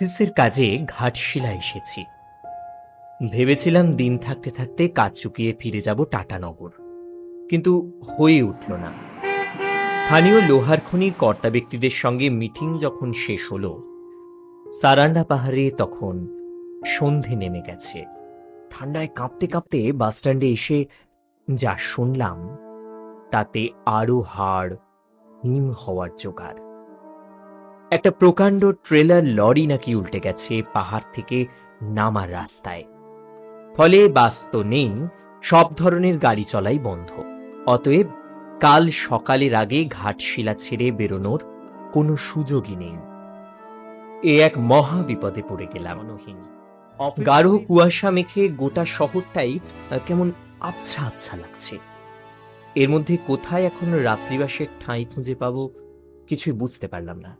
অফিসের কাজে ঘাটশিলা এসেছি। ভেবেছিলাম দিন থাকতে থাকতে কাজ চুকিয়ে ফিরে যাব টাটানগর কিন্তু হয়ে উঠল না। স্থানীয় লোহার খনির কর্তা ব্যক্তিদের সঙ্গে মিটিং যখন শেষ হলো, সারান্ডা পাহাড়ে তখন সন্ধে নেমে গেছে। ঠান্ডায় কাঁপতে কাঁপতে বাসস্ট্যান্ডে এসে যা শুনলাম, তাতে আরও হাড় হিম হওয়ার জোগাড়। একটা প্রকাণ্ড ট্রেলার লরি নাকি উল্টে গেছে পাহাড় থেকে নামার রাস্তায়। ফলে বাস তো নেই সব ধরনের গাড়ি চলাই বন্ধ। অতএব কাল সকালের আগে ঘাটশিলা ছেড়ে বেরোনোর কোনো সুযোগই নেই। এ এক মহা বিপদে পড়ে গেলাম। অনহীন গাঢ় কুয়াশা মেখে গোটা শহরটাই কেমন আবছা আবছা লাগছে। এর মধ্যে কোথায় এখন রাত্রিবাসের ঠাঁই খুঁজে পাবো কিছুই বুঝতে পারলাম না।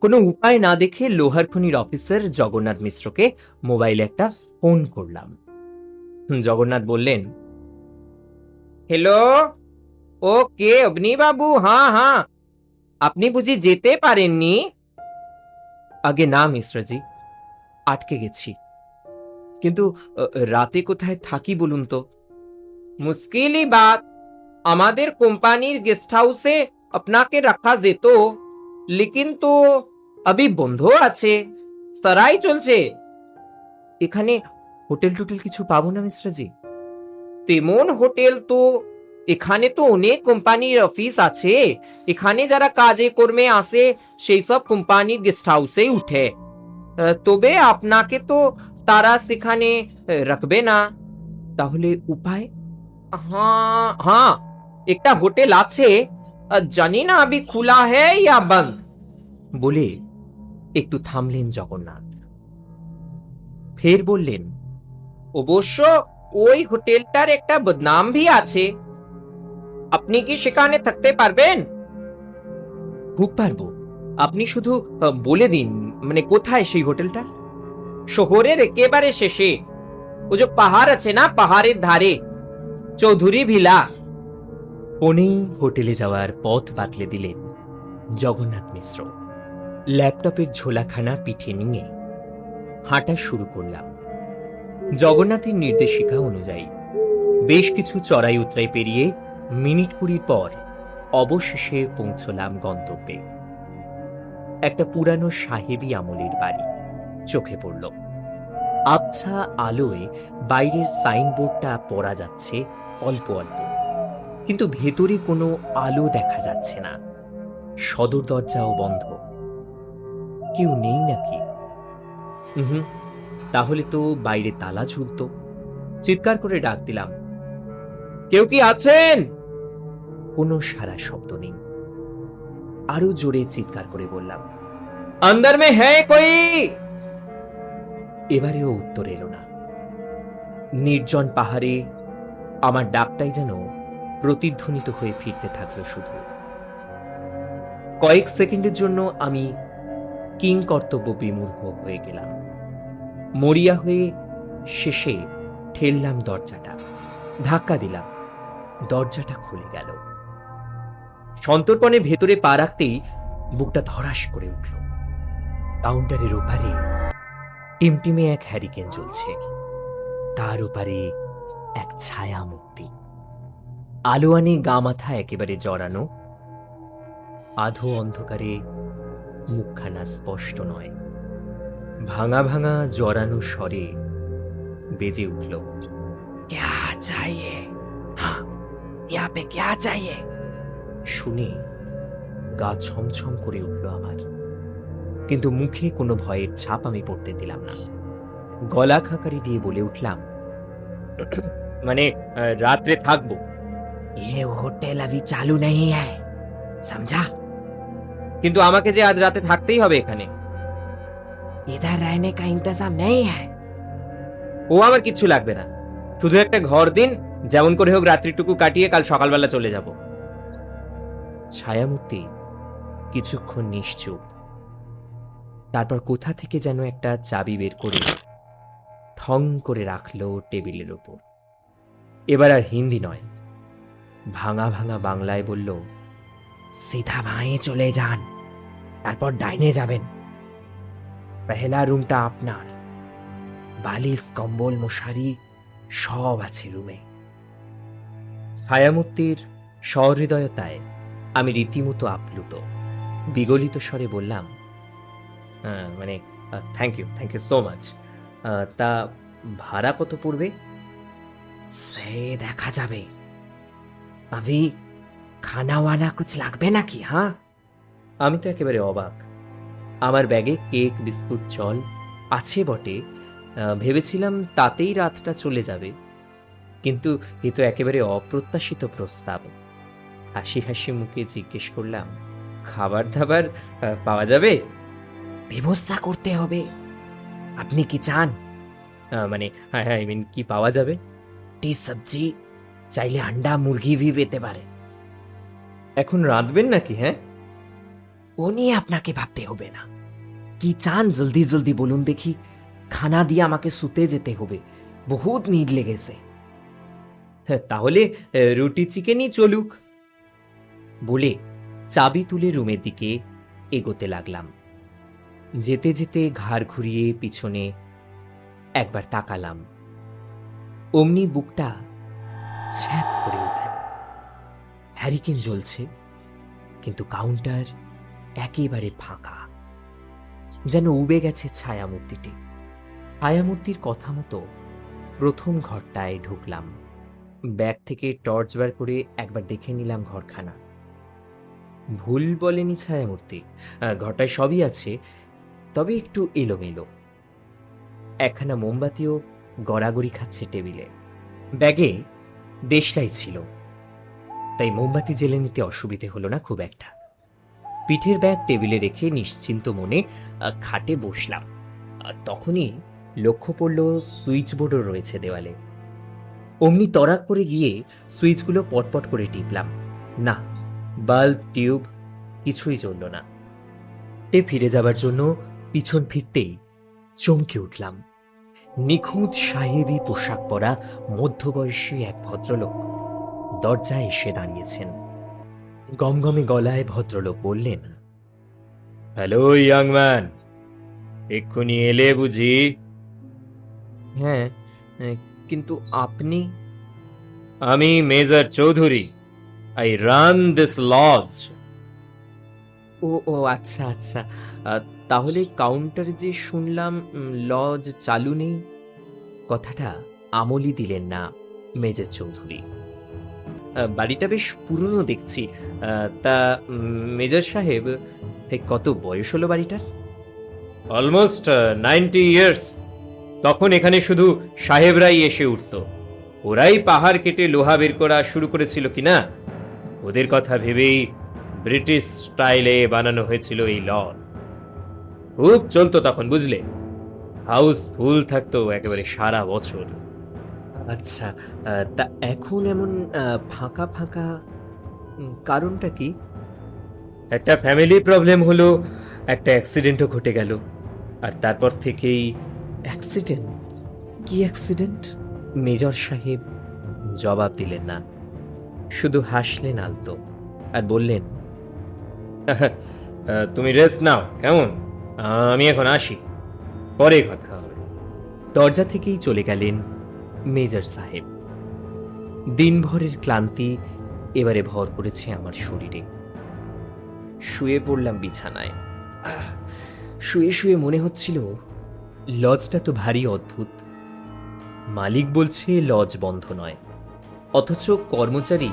কোনো উপায় না দেখে লোহার খনির অফিসার জগন্নাথ মিশ্রকে মোবাইলে একটা ফোন করলাম। জগন্নাথ বললেন হ্যালো ও কে? অগ্নি বাবু হ্যাঁ হ্যাঁ। আপনি বুঝি যেতে পারেননি? আগে না, মিশ্রজি। আটকে গেছি। কিন্তু রাতে কোথায় থাকি বলুন তো? মুশকিলই বাত। আমাদের কোম্পানির গেস্ট হাউসে আপনাকে রাখা যেত। লেকিন তো আবি বন্ধ আছে সারাই চলছে এখানে হোটেল টোটেল কিছু পাবো না মিশ্রাজি তেমন হোটেল তো এখানে তো অনেক কোম্পানির অফিস আছে এখানে যারা কাজে কর্মে আসে সেই সব কোম্পানির গেস্ট হাউসেই উঠে তবে আপনাকে তো তারা সেখানে রাখবে না তাহলে উপায় হ্যাঁ হ্যাঁ একটা হোটেল আছে জানি না আবি খোলা হ্যায় ইয়া বন্ধ বলে একটু থামলেন জগন্নাথ। ফের বললেন, অবশ্য ওই হোটেলটার একটা বদনাম ভি আছে। আপনি কি সেখানে থাকতে পারবেন? খুব পারব। আপনি শুধু বলে দিন মানে কোথায় সেই হোটেলটা? শহরের একেবারে শেষে। ও যে পাহাড় আছে না, পাহাড়ের ধারে। চৌধুরী ভিলা। ফোনেই হোটেলে যাওয়ার পথ বাতলে দিলেন জগন্নাথ মিশ্র। ল্যাপটপের ঝোলাখানা পিঠে নিয়ে হাঁটা শুরু করলাম। জগন্নাথের নির্দেশিকা অনুযায়ী বেশ কিছু চড়াই উতরাই পেরিয়ে মিনিট কুড়ি পর অবশেষে পৌঁছলাম গন্তব্যে। একটা পুরানো সাহেবী আমলের বাড়ি, চোখে পড়ল। আবছা আলোয় বাইরের সাইনবোর্ডটা পড়া যাচ্ছে অল্প অল্প। কিন্তু ভেতরে কোনো আলো দেখা যাচ্ছে না। সদর দরজাও বন্ধ। কেউ নেই নাকি? হুম তাহলে তো বাইরে তালা ঝুলতো। চিৎকার করে ডাক দিলাম। কেউ কি আছেন? কোনো সারা শব্দ নেই। আরও জোরে চিৎকার করে বললাম অন্দর মে হ্যাঁ কই? এবারেও উত্তর এলো না। নির্জন পাহাড়ে আমার ডাকটাই যেন প্রতিধ্বনিত হয়ে ফিরতে থাকল শুধু। কয়েক সেকেন্ডের জন্য আমি কিং কর্তব্য বিমূর্ষ হয়ে গেলাম। মরিয়া হয়ে শেষে ঠেললাম দরজাটা। ধাক্কা দিলাম। দরজাটা খুলে গেল। সন্তর্পণে ভেতরে পা রাখতেই বুকটা ধরাস করে উঠল। কাউন্টারের ওপারে টিমটিমে এক হ্যারিকেন জ্বলছে। তার ওপারে এক ছায়া মূর্তি আলোয়ানে গা মাথা একেবারে জড়ানো। আধো অন্ধকারে মুখখানা স্পষ্ট নয়। ভাঙা ভাঙা জড়ানো স্বরে বেজে উঠল, ক্যা চাইয়ে? হ্যাঁ ইয়া পে ক্যা শুনে গা ছমছম করে উঠল আমার। কিন্তু মুখে কোনো ভয়ের ছাপ আমি পড়তে দিলাম না। গলা খাকারি দিয়ে বলে উঠলাম মানে রাত্রে থাকব। ये হোটেল अभी চালু नहीं है समझा কিন্তু আমাকে যে আজ রাতে থাকতেই হবে এখানে इधर रहने का इंतजाम नहीं है ও আমার কিচ্ছু লাগবে না শুধু একটা ঘর দিন যেমন করে হোক রাত্রিটুকু কাটিয়ে কাল সকালবেলা চলে যাব ছায়ামূর্তি কিছুক্ষণ নিশ্চুপ তারপর কোথা থেকে যেন একটা চাবি বের করে ঠং করে রাখলো টেবিলের ওপর এবার আর হিন্দি নয় ভাঙা ভাঙা বাংলায় বলল সিধা ভাঁয়ে চলে যান তারপর ডাইনে যাবেন। পেহেলা রুমটা আপনার। বালিশ কম্বল মশারি সব আছে রুমে। ছায়ামূর্তির সহৃদয়তায় আমি রীতিমতো আপ্লুত। বিগলিত স্বরে বললাম "আহ, মানে thank you thank you so much তা ভাড়া কত পড়বে? সে দেখা যাবে। আভি খানা ওয়ানা কুছ লাগবে নাকি হ্যাঁ আমি তো একেবারে অবাক আমার ব্যাগে কেক বিস্কুট জল আছে বটে ভেবেছিলাম তাতেই রাতটা চলে যাবে কিন্তু এ তো একেবারে অপ্রত্যাশিত প্রস্তাব হাসি হাসি মুখে জিজ্ঞেস করলাম খাবার দাবার পাওয়া যাবে ব্যবস্থা করতে হবে আপনি কি চান মানে হ্যাঁ হ্যাঁ আই মিন কি পাওয়া যাবে টি সবজি চাইলে আন্ডা মুরগি ভি পেতে পারে। এখন রাঁধবেন নাকি হ্যাঁ? ও নিয়ে আপনাকে ভাবতে হবে না। কি চান জলদি জলদি বলুন দেখি। খানা দিয়ে আমাকে শুতে যেতে হবে। বহুত নিদ লেগেছে। হ্যাঁ, তাহলে রুটি চিকেনই চলুক। বলে চাবি তুলে রুমের দিকে এগোতে লাগলাম। যেতে যেতে ঘাড় ঘুরিয়ে পিছনে একবার তাকালাম। অমনি বুকটা ছ্যাপ করে উঠল। হ্যারিকেন জ্বলছে, কিন্তু কাউন্টার একেবারে ফাঁকা। যেন উবে গেছে ছায়ামূর্তিটি। ছায়ামূর্তির কথা মতো প্রথম ঘরটায় ঢুকলাম। ব্যাগ থেকে টর্চ বার করে একবার দেখে নিলাম ঘরখানা। ভুল বলেনি ছায়ামূর্তি। ঘরটায় সবই আছে, তবে একটু এলোমেলো। একখানা মোমবাতিও গড়াগড়ি খাচ্ছে টেবিলে। ব্যাগে দেশলাই ছিল। তাই মোমবাতি জেলে নিতে অসুবিধে হলো না খুব একটা। পিঠের ব্যাগ টেবিলে রেখে নিশ্চিন্ত মনে খাটে বসলাম। তখনই লক্ষ্য পড়ল সুইচ বোর্ডও রয়েছে দেওয়ালে। অমনি তরাক করে গিয়ে সুইচগুলো পটপট করে টিপলাম। না, বাল্ব, টিউব কিছুই জ্বলল না। তে ফিরে যাবার জন্য পিছন ফিরতেই চমকে উঠলাম। নিখুঁত সাহেবী পোশাক পরা মধ্যবয়সী এক ভদ্রলোক দরজায় এসে দাঁড়িয়েছেন। গমগমে গলায় ভদ্রলোক বললেন হ্যালো ইয়াং ম্যান এক্ষুনি এলে বুঝি? হ্যাঁ কিন্তু আপনি? আমি major Chowdhury. I run this lodge ও ও আচ্ছা আচ্ছা। তাহলে কাউন্টারে যে শুনলাম লজ চালু নেই? কথাটা আমলই দিলেন না মেজর চৌধুরী। বাড়িটা বেশ পুরনো দেখছি। তা মেজর সাহেব কত বয়স হলো বাড়িটার? অলমোস্ট নাইনটি ইয়ার্স তখন এখানে শুধু সাহেবরাই এসে উঠত। ওরাই পাহাড় কেটে লোহা বের করা শুরু করেছিল কিনা ওদের কথা ভেবেই ব্রিটিশ স্টাইলে বানানো হয়েছিল এই লজ খুব চলতো তখন বুঝলে? হাউস ফুল থাকতো একেবারে সারা বছর। আচ্ছা তা এখন এমন ফাঁকা ফাঁকা কারণটা কি? একটা ফ্যামিলি প্রবলেম হলো একটা অ্যাক্সিডেন্টও ঘটে গেল। আর তারপর থেকেই অ্যাক্সিডেন্ট কি অ্যাক্সিডেন্ট মেজর সাহেব জবাব দিলেন না। শুধু হাসলেন আলতো আর বললেন তুমি রেস্ট নাও কেমন? আমি এখন আসি। পরে কথা হবে। দরজা থেকেই চলে গেলেন মেজর সাহেব। দিনভরের ক্লান্তি এবারে ভর করেছে আমার শরীরে। শুয়ে পড়লাম বিছানায়। শুয়ে শুয়ে মনে হচ্ছিল, লজটা তো ভারী অদ্ভুত। মালিক বলছে লজ বন্ধ নয়। অথচ কর্মচারী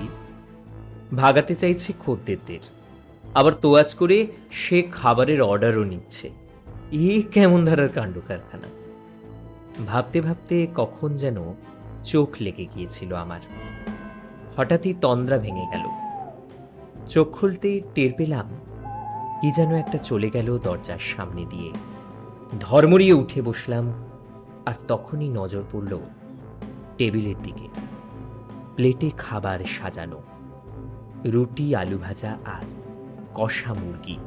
ভাগাতে চাইছে খদ্দেরদের। আবার তোয়াজ করে সে খাবারের অর্ডারও নিচ্ছে। এ কেমন ধারার কাণ্ড কারখানা? ভাবতে ভাবতে কখন যেন চোখ লেগে গিয়েছিল আমার। হঠাৎই তন্দ্রা ভেঙে গেল। চোখ খুলতেই টের পেলাম কি যেন একটা চলে গেল দরজার সামনে দিয়ে। ধর্মরিয়ে উঠে বসলাম আর তখনই নজর পড়ল টেবিলের দিকে। প্লেটে খাবার সাজানো, রুটি, আলু ভাজা আর কষা মুরগি।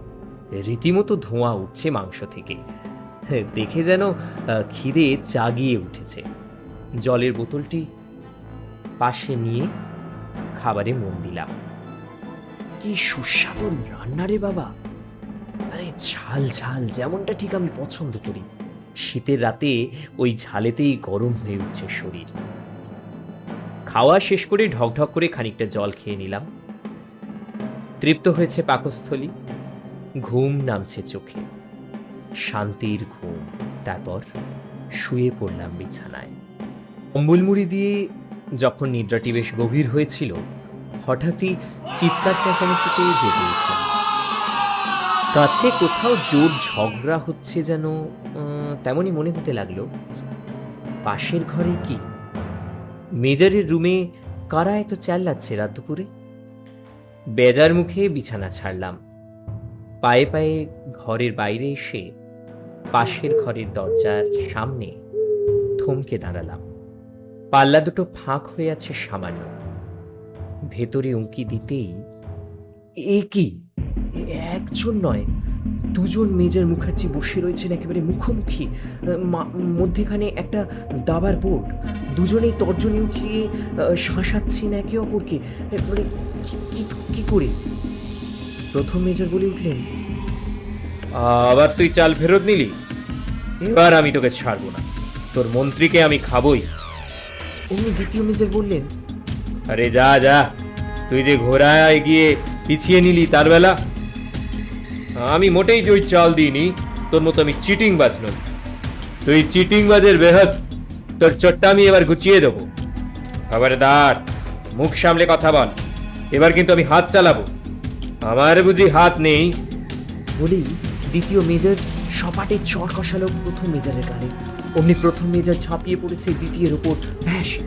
রীতিমতো ধোঁয়া উঠছে মাংস থেকে। দেখে যেন খিদে জাগিয়ে উঠেছে। জলের বোতলটি পাশে নিয়ে খাবারে মন দিলাম। কি সুস্বাদু রান্না রে বাবা। আরে ঝাল ঝাল, যেমনটা ঠিক আমি পছন্দ করি। শীতের রাতে ওই ঝালেতেই গরম হয়ে উঠছে শরীর। খাওয়া শেষ করে ঢকঢক করে খানিকটা জল খেয়ে নিলাম। তৃপ্ত হয়েছে পাকস্থলী। ঘুম নামছে চোখে। শান্তির ঘুম। তারপর শুয়ে পড়লাম বিছানায়। অম্বুলমুড়ি দিয়ে যখন নিদ্রাটি বেশ গভীর হয়েছিল, হঠাৎই চিৎকার চেঁচামেচিতে জেগে উঠলাম। কাছে কোথাও জোর ঝগড়া হচ্ছে যেন তেমনই মনে হতে লাগল, পাশের ঘরে কি? মেজারের রুমে কারা এত চেল্লাচ্ছে রাত দুপুরে? বেজার মুখে বিছানা ছাড়লাম। পায়ে পায়ে ঘরের বাইরে এসে পাশের ঘরের দরজার সামনে থমকে দাঁড়ালাম। পাল্লা দুটো ফাঁক হয়ে আছে সামান্য। ভেতরে উঁকি দিতেই, এ কি? একজন নয়, দুজন মেজর মুখার্জি বসে রয়েছেন একেবারে মুখোমুখি। মধ্যেখানে একটা দাবার বোর্ড। দুজনেই তর্জনী উঁচিয়ে শাঁসাচ্ছেন একে অপরকে। মানে কি- করে? প্রথম মেজর বলে উঠলেন। আবার তুই চাল ফেরত নিলি? এবার আমি তোকে ছাড়বো না। তোর মন্ত্রীকে আমি খাবই। অমনি দ্বিতীয় মেজর বললেন আরে যা যা। তুই যে ঘোড়ায় গিয়ে পিছিয়ে নিলি তার বেলা। আমি মোটেই যে ওই চাল দিইনি তোর মতো আমি চিটিং বাজ নই। তুই চিটিং বাজের বেহাত তোর চট্টা আমি এবার গুছিয়ে দেবো। খবরদার মুখ সামলে কথা বল। এবার কিন্তু আমি হাত চালাবো। আমার বুঝি হাত নেই। বলেই দ্বিতীয় মেজর সপাটে চর কষালো প্রথম মেজারের গালে। অমনি প্রথম মেজার ঝাঁপিয়ে পড়েছে দ্বিতীয়ের ওপর ব্যাস,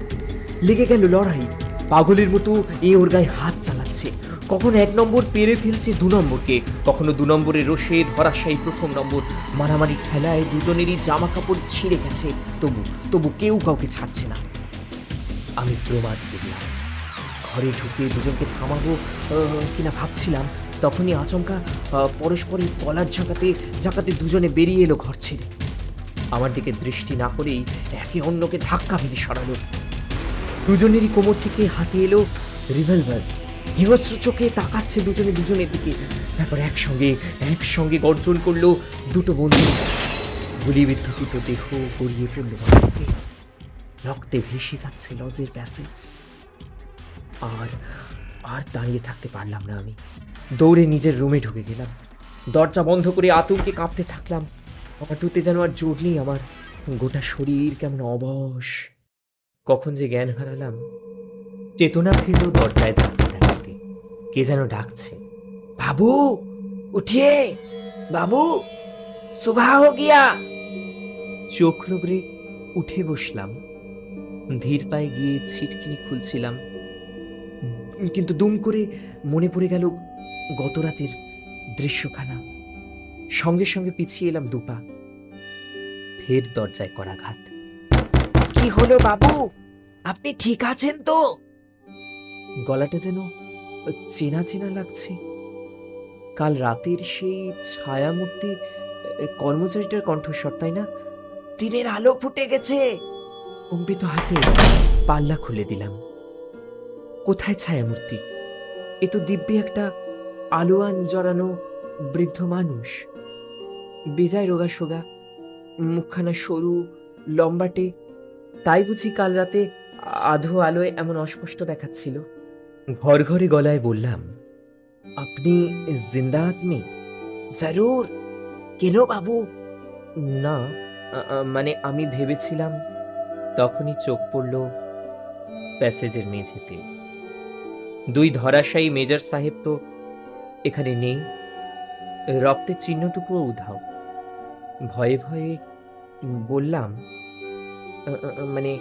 লেগে গেল লড়াই। পাগলের মতো এ ওর গায়ে হাত চালাচ্ছে। কখনো এক নম্বর পেরে ফেলছে দু নম্বরকে। কখনো দু নম্বরের রোষে ধরাশায়ী প্রথম নম্বর। মারামারি খেলায় দুজনেরই জামা কাপড় ছিঁড়ে গেছে। তবু তবু কেউ কাউকে ছাড়ছে না। আমি প্রমাদ করলাম। ঘরে ঢুকে দুজনকে থামাবো কিনা ভাবছিলাম। তখনই আচমকা পরস্পরের কলার ঝাঁকাতে ঝাঁকাতে দুজনে বেরিয়ে এলো ঘর ছেড়ে। আমার দিকে দৃষ্টি না করেই একে অন্যকে ধাক্কা মেরে সরালো। দুজনেরই কোমর থেকে হাতে এলো রিভলভার। হিংস্র চোখে তাকাচ্ছে দুজনে দুজনের দিকে। তারপর একসঙ্গে একসঙ্গে গর্জন করল দুটো বন্ধু। গুলি বিদ্যুতিত দেহ গড়িয়ে পড়ল রক্তে ভেসে যাচ্ছে লজের প্যাসেজ। আর আর দাঁড়িয়ে থাকতে পারলাম না আমি। দৌড়ে নিজের রুমে ঢুকে গেলাম। দরজা বন্ধ করে আতঙ্কে কাঁপতে থাকলাম। হাঁটুতে যেন আর জোর নেই আমার। গোটা শরীর কেমন অবশ। কখন যে জ্ঞান হারালাম। চেতনা ফিরল দরজায় ধাক্কা দেখাতে কে যেন ডাকছে। বাবু উঠিয়ে বাবু সুভা হো গিয়া। চোখ রোগড়ে উঠে বসলাম। ধীর পায়ে গিয়ে ছিটকিনি খুলছিলাম। কিন্তু দুম করে মনে পড়ে গেল গত রাতের দৃশ্যখানা। সঙ্গে সঙ্গে পিছিয়ে এলাম দুপা ফের দরজায় করাঘাত। কি হলো বাবু? আপনি ঠিক আছেন তো? গলাটা যেন চেনা চেনা লাগছে। কাল রাতের সেই ছায়ামূর্তি কর্মচারীটার কণ্ঠস্বর তাই না? দিনের আলো ফুটে গেছে। কম্পিত হাতে পাল্লা খুলে দিলাম। কোথায় ছায়ামূর্তি? এ তো দিব্যি একটা আলোয়ান জড়ানো বৃদ্ধ মানুষ। বেজায় রোগা সোগা, মুখখানা সরু, লম্বাটে, তাই বুঝি কাল রাতে আধো আলোয় এমন অস্পষ্ট দেখাচ্ছিল। ঘর ঘরে গলায় বললাম, আপনি জিন্দা আদমি? জরুর। কেন বাবু? না মানে আমি ভেবেছিলাম, তখনই চোখ পড়ল প্যাসেজের মেঝেতে। দুই ধরাশায়ী মেজর সাহেব তো এখানে নেই। রক্তের চিহ্নটুকুও উধাও। ভয়ে ভয়ে বললাম "আ, আ, আ, মানে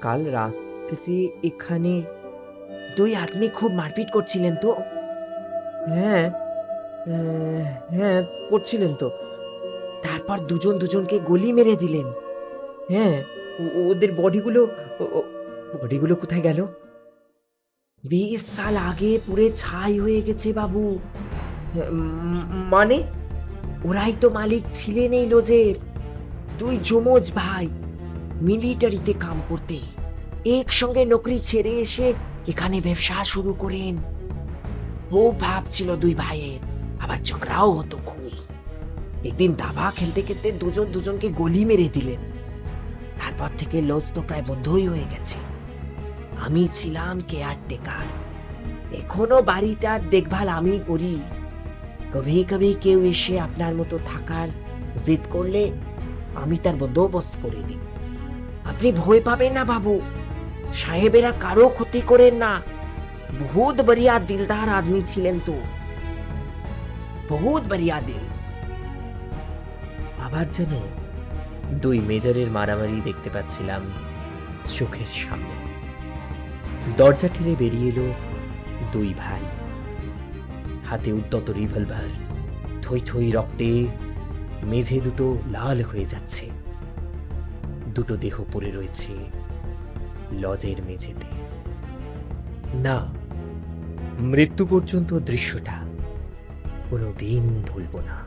কাল রাত্রে এখানে দুই আদমি খুব মারপিট করছিলেন তো? হ্যাঁ হ্যাঁ করছিলেন তো। তারপর দুজন দুজনকে গলি মেরে দিলেন। হ্যাঁ ওদের বডিগুলো বডিগুলো কোথায় গেল? বিশ সাল আগে পুরে ছাই হয়ে গেছে বাবু। মানে? ওরাই তো মালিক ছিলেন এই লজের। দুই যমজ ভাই মিলিটারিতে কাম করতে। একসঙ্গে নকরি ছেড়ে এসে এখানে ব্যবসা শুরু করেন। ও ভাব ছিল দুই ভাইয়ের, আবার ঝগড়াও হতো খুব একদিন দাবা খেলতে খেলতে দুজন দুজনকে গলি মেরে দিলেন। তারপর থেকে লজ তো প্রায় বন্ধই হয়ে গেছে। আমি ছিলাম কেয়ার টেকার এখনও বাড়িটার দেখভাল আমি করি। কবি কবি কেউ এসে আপনার মতো থাকার জিদ করলে আমি তার বন্দোবস্ত করে দিই। আপনি ভয় পাবেন না বাবু। সাহেবেরা কারও ক্ষতি করেন না। বহুত বড়িয়া দিলদার আদমি ছিলেন তো। বহুত বড়িয়া দিল। আবার যেন দুই মেজরের মারামারি দেখতে পাচ্ছিলাম চোখের সামনে। দরজা ঠেলে বেরিয়ে এলো দুই ভাই। হাতে উদ্যত রিভলভার, থই থই রক্তে মেঝে দুটো লাল হয়ে যাচ্ছে। দুটো দেহ পড়ে রয়েছে লজের মেঝেতে। না, মৃত্যু পর্যন্ত দৃশ্যটা কোনো দিন ভুলব না।